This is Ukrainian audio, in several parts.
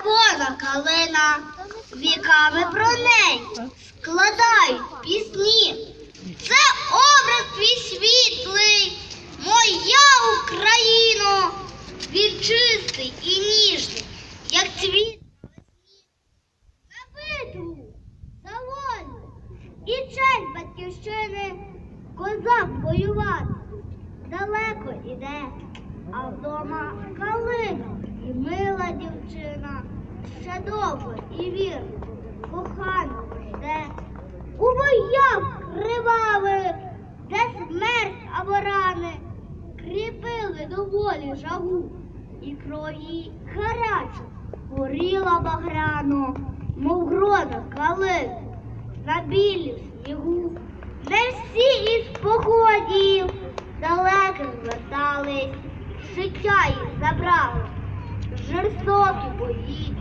Червона калина, віками про неї складають пісні. Це образ твій світлий, моя Україно, він чистий і ніжний, як цвіт на битву, за і честь батьківщини, козак воювати далеко іде, а вдома калина довго і вірно коханого жде. У боях кривавих, де смерть або рани, кріпили до волі жагу, і крові гарячу горіла багряно, мов грона калин на білі снігу. Не всі із походів далеких звертались, життя їх забрали, жорстокі бої,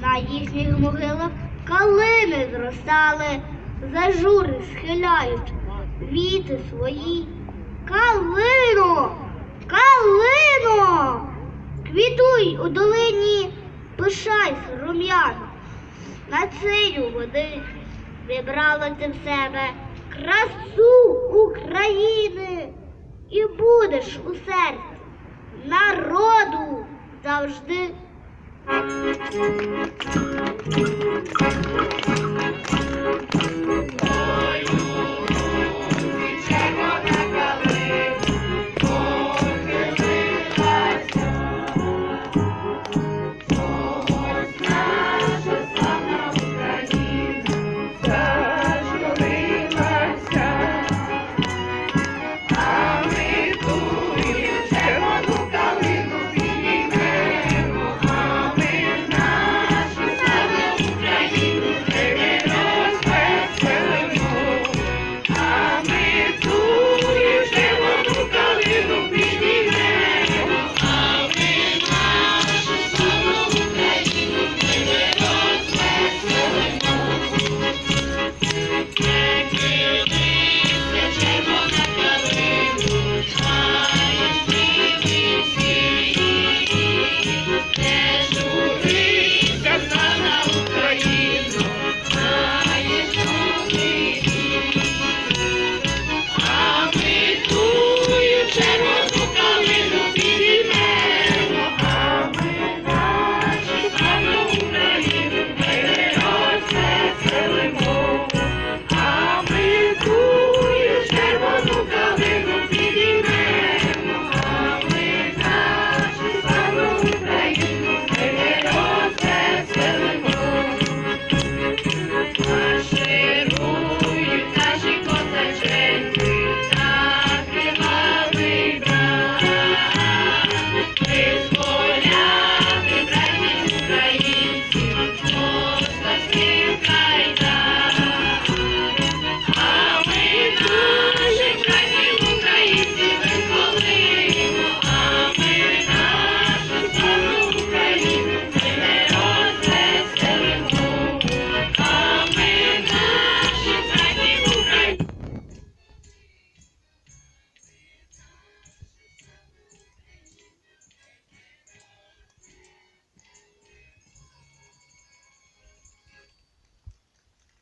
на їхніх могилах калини зростали, за жури схиляють віти свої. Калино, калино, квітуй у долині, пишайся рум'яно, на цею води вібрала ти в себе красу України і будеш у серці народу завжди. Thank you.